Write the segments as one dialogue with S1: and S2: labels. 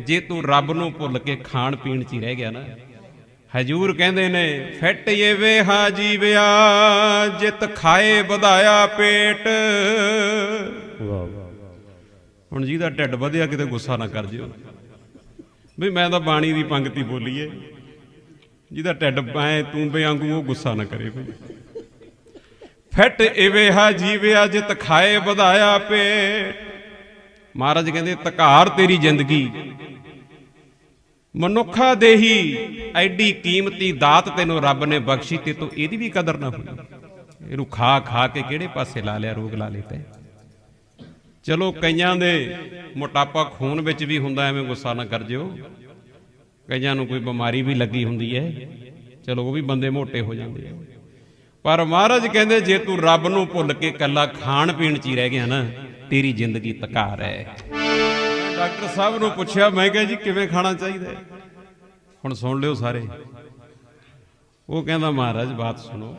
S1: ਜੇ ਤੂੰ ਰੱਬ ਨੂੰ ਭੁੱਲ ਕੇ ਖਾਣ ਪੀਣ 'ਚ ਹੀ ਰਹਿ ਗਿਆ ਨਾ, ਹਜੂਰ ਕਹਿੰਦੇ ਨੇ, ਫੈਟ ਇਹ ਵੇ ਹਾਜੀਵਿਆ ਜਿਤ ਖਾਏ ਵਧਾਇਆ ਪੇਟ।
S2: ਵਾਹ।
S1: ਹੁਣ ਜਿਹਦਾ ਢਿੱਡ ਵਧਿਆ, ਕਿਤੇ ਗੁੱਸਾ ਨਾ ਕਰ ਜਿਓ। ਵੀ ਮੈਂ ਤਾਂ ਬਾਣੀ ਦੀ ਪੰਕਤੀ ਬੋਲੀਏ ਜਿਹਦਾ ਢਿੱਡ ਐ ਤੂੰ ਬਿਆੰਗੂ ਉਹ ਗੁੱਸਾ ਨਾ ਕਰੇ ਕੋਈ ਫਿੱਟ ਇਵੇ ਹਾ ਜੀਵਿਆ, ਜਿਤ ਖਾਏ ਵਧਾਇਆ ਪੇਟ। ਮਹਾਰਾਜ ਕਹਿੰਦੇ ਤਕਾਰ ਤੇਰੀ ਜ਼ਿੰਦਗੀ ਮਨੁੱਖਾ ਦੇਹੀ ਐਡੀ ਕੀਮਤੀ ਦਾਤ ਤੈਨੂੰ ਰੱਬ ਨੇ ਬਖਸ਼ੀ ਤੇ ਤੂੰ ਇਹਦੀ ਵੀ ਕਦਰ ਨਾ ਹੋਈ ਇਹਨੂੰ ਖਾ ਖਾ ਕੇ ਕਿਹੜੇ ਪਾਸੇ ਲਾ ਲਿਆ, ਰੋਗ ਲਾ ਲਿਆ ਚਲੋ ਕਈਆਂ ਦੇ ਮੋਟਾਪਾ ਖੂਨ ਵਿੱਚ ਵੀ ਹੁੰਦਾ, ਐਵੇਂ ਗੁੱਸਾ ਨਾ ਕਰ ਜਿਓ। ਕਈਆਂ ਨੂੰ ਕੋਈ ਬਿਮਾਰੀ ਵੀ ਲੱਗੀ ਹੁੰਦੀ ਹੈ ਚਲੋ ਉਹ ਵੀ ਬੰਦੇ ਮੋਟੇ ਹੋ ਜਾਂਦੇ ਆ ਪਰ ਮਹਾਰਾਜ ਕਹਿੰਦੇ, ਜੇ ਤੂੰ ਰੱਬ ਨੂੰ ਭੁੱਲ ਕੇ ਕੱਲਾ ਖਾਣ ਪੀਣ 'ਚ ਹੀ ਰਹਿ ਗਿਆ ਨਾ, ਤੇਰੀ ਜ਼ਿੰਦਗੀ ਤਕਾਰ ਹੈ ਡਾਕਟਰ ਸਾਹਿਬ ਨੂੰ ਪੁੱਛਿਆ, ਮੈਂ ਕਿਹਾ ਜੀ, ਕਿਵੇਂ ਖਾਣਾ ਚਾਹੀਦਾ ਹੈ? ਹੁਣ ਸੁਣ ਲਿਓ ਸਾਰੇ। ਉਹ ਕਹਿੰਦਾ, ਮਹਾਰਾਜ, ਬਾਤ ਸੁਣੋ।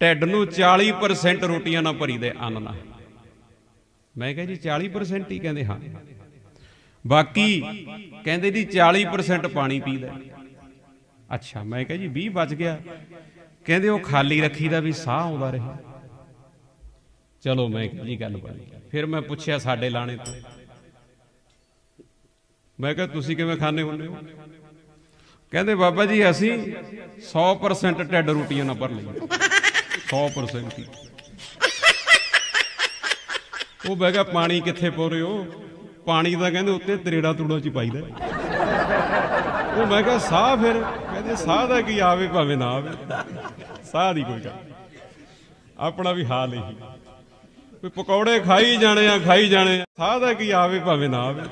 S1: ਢਿੱਡ ਨੂੰ 40% ਰੋਟੀਆਂ ਨਾਲ ਭਰੀ ਦੇ ਅੰਨ ਨਾਲ। ਮੈਂ ਕਿਹਾ ਜੀ 40% ਹੀ ਕਹਿੰਦੇ ਹਾਂ। ਬਾਕੀ ਕਹਿੰਦੇ ਜੀ 40% ਪਾਣੀ ਪੀਦਾ ਅੱਛਾ, ਮੈਂ ਕਿਹਾ ਜੀ 20 ਬਚ ਗਿਆ। ਕਹਿੰਦੇ ਉਹ ਖਾਲੀ ਰੱਖੀ ਦਾ ਵੀ ਸਾਹ ਆਉਂਦਾ ਰਹੇ। ਚਲੋ ਮੈਂ ਜੀ ਗੱਲ ਬਣੀ। ਫਿਰ ਮੈਂ ਪੁੱਛਿਆ ਸਾਡੇ ਲਾਣੇ ਤੋਂ। ਮੈਂ ਕਿਹਾ, ਤੁਸੀਂ ਕਿਵੇਂ ਖਾਣੇ ਹੁੰਦੇ ਹੋ? ਕਹਿੰਦੇ, ਬਾਬਾ ਜੀ, ਅਸੀਂ 100% ਢਿੱਡ ਰੋਟੀਆਂ ਨਾਲ ਭਰ ਲਈਏ 100% ਹੀ। ਉਹ ਬਹਿ ਗਿਆ, ਪਾਣੀ ਕਿੱਥੇ ਪੋ ਰਹੇ ਹੋ? ਪਾਣੀ ਦਾ ਕਹਿੰਦੇ, ਉੱਤੇ ਤਰੇੜਾ ਤੂੜਾ ਚ ਪਾਈਦਾ ਉਹ ਮੈਂ ਕਿਹਾ, ਸਾਹ ਫਿਰ? ਕਹਿੰਦੇ, ਸਾਹ ਦਾ ਕੀ ਆਵੇ, ਭਾਵੇਂ ਨਾ ਆਵੇ। ਸਾਹ ਦੀ ਕੋਈ ਗੱਲ ਆਪਣਾ ਵੀ ਹਾਲ ਇਹੀ। ਕੋਈ ਪਕੌੜੇ ਖਾਈ ਜਾਣੇ ਆ, ਖਾਈ ਜਾਣੇ ਆ। ਸਾਹ ਦਾ ਕੀ ਆਵੇ ਭਾਵੇਂ ਨਾ ਆਵੇ।